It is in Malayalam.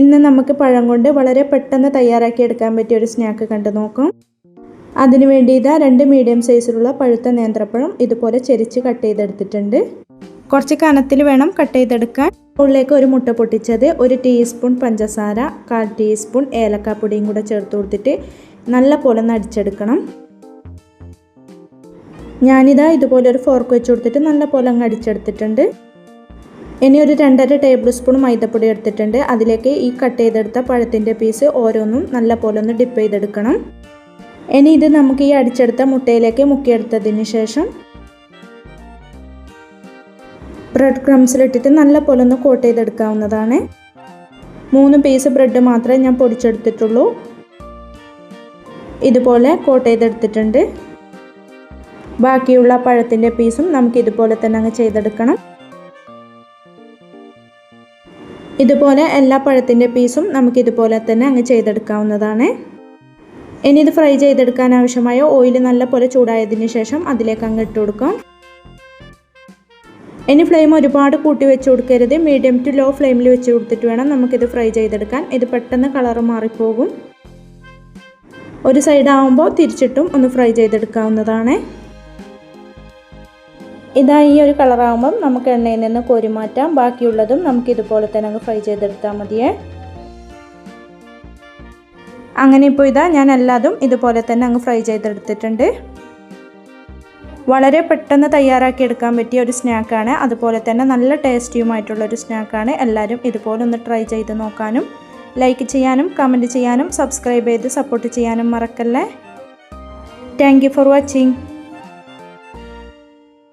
ഇന്ന് നമുക്ക് പഴം കൊണ്ട് വളരെ പെട്ടെന്ന് തയ്യാറാക്കി എടുക്കാൻ പറ്റിയ ഒരു സ്നാക്ക് കണ്ടു നോക്കാം. അതിനു വേണ്ടി ഇതാ രണ്ട് മീഡിയം സൈസിലുള്ള പഴുത്ത നേന്ത്രപ്പഴം ഇതുപോലെ ചെരിച്ച് കട്ട് ചെയ്തെടുത്തിട്ടുണ്ട്. കുറച്ച് കനത്തിൽ വേണം കട്ട് ചെയ്തെടുക്കാൻ. ഉള്ളിലേക്ക് ഒരു മുട്ട പൊട്ടിച്ചത് ഒരു ടീസ്പൂൺ പഞ്ചസാര കാൽ ടീസ്പൂൺ ഏലക്കാപ്പൊടിയും കൂടെ ചേർത്ത് കൊടുത്തിട്ട് നല്ല പോലെ നടിച്ചെടുക്കണം. ഞാനിതാ ഇതുപോലെ ഒരു ഫോർക്ക് വെച്ച് കൊടുത്തിട്ട് നല്ല പോലെ അങ്ങ് അടിച്ചെടുത്തിട്ടുണ്ട്. ഇനി ഒരു രണ്ടര ടേബിൾ സ്പൂൺ മൈദപ്പൊടി എടുത്തിട്ടുണ്ട്. അതിലേക്ക് ഈ കട്ട് ചെയ്തെടുത്ത പഴത്തിന്റെ പീസ് ഓരോന്നും നല്ല പോലെ ഒന്ന് ഡിപ്പ് ചെയ്തെടുക്കണം. ഇനി ഇത് നമുക്ക് ഈ അടിച്ചെടുത്ത മുട്ടയിലേക്ക് മുക്കിയെടുത്തതിന് ശേഷം ബ്രെഡ് ക്രംസിലിട്ടിട്ട് നല്ല പോലെ ഒന്ന് കോട്ട് ചെയ്തെടുക്കാവുന്നതാണ്. മൂന്ന് പീസ് ബ്രെഡ് മാത്രമേ ഞാൻ പൊടിച്ചെടുത്തിട്ടുള്ളൂ. ഇതുപോലെ കോട്ട് ചെയ്തെടുത്തിട്ടുണ്ട്. ബാക്കിയുള്ള പഴത്തിന്റെ പീസും നമുക്ക് ഇതുപോലെ തന്നെ അങ്ങ് ചെയ്തെടുക്കണം. ഇതുപോലെ എല്ലാ പഴത്തിന്റെ പീസും നമുക്ക് ഇതുപോലെ തന്നെ അങ്ങ് ചെയ്തെടുക്കാവുന്നതാണ്. ഇനി ഇത് ഫ്രൈ ചെയ്തെടുക്കാൻ ആവശ്യമായ ഓയിൽ നല്ലപോലെ ചൂടായതിന് ശേഷം അതിലേക്ക് അങ്ങ് ഇട്ട് കൊടുക്കാം. ഇനി ഫ്ലെയിം ഒരുപാട് കൂട്ടി വെച്ച് കൊടുക്കരുത്. മീഡിയം ടു ലോ ഫ്ലെയിമിൽ വെച്ച് കൊടുത്തിട്ട് വേണം നമുക്കിത് ഫ്രൈ ചെയ്തെടുക്കാൻ. ഇത് പെട്ടെന്ന് കളർ മാറിപ്പോകും. ഒരു സൈഡ് ആവുമ്പോൾ തിരിച്ചിട്ടും ഒന്ന് ഫ്രൈ ചെയ്തെടുക്കാവുന്നതാണ്. ഇതാ ഈ ഒരു കളറാകുമ്പം നമുക്ക് എണ്ണയിൽ നിന്ന് കോരി മാറ്റാം. ബാക്കിയുള്ളതും നമുക്ക് ഇതുപോലെ തന്നെ അങ്ങ് ഫ്രൈ ചെയ്തെടുത്താൽ മതിയേ. അങ്ങനെ ഇപ്പോൾ ഇതാ ഞാൻ എല്ലാതും ഇതുപോലെ തന്നെ അങ്ങ് ഫ്രൈ ചെയ്തെടുത്തിട്ടുണ്ട്. വളരെ പെട്ടെന്ന് തയ്യാറാക്കിയെടുക്കാൻ പറ്റിയ ഒരു സ്നാക്കാണ്. അതുപോലെ തന്നെ നല്ല ടേസ്റ്റിയുമായിട്ടുള്ള ഒരു സ്നാക്കാണ്. എല്ലാവരും ഇതുപോലെ ഒന്ന് ട്രൈ ചെയ്ത് നോക്കാനും ലൈക്ക് ചെയ്യാനും കമന്റ് ചെയ്യാനും സബ്സ്ക്രൈബ് ചെയ്ത് സപ്പോർട്ട് ചെയ്യാനും മറക്കല്ലേ. Thank for watching.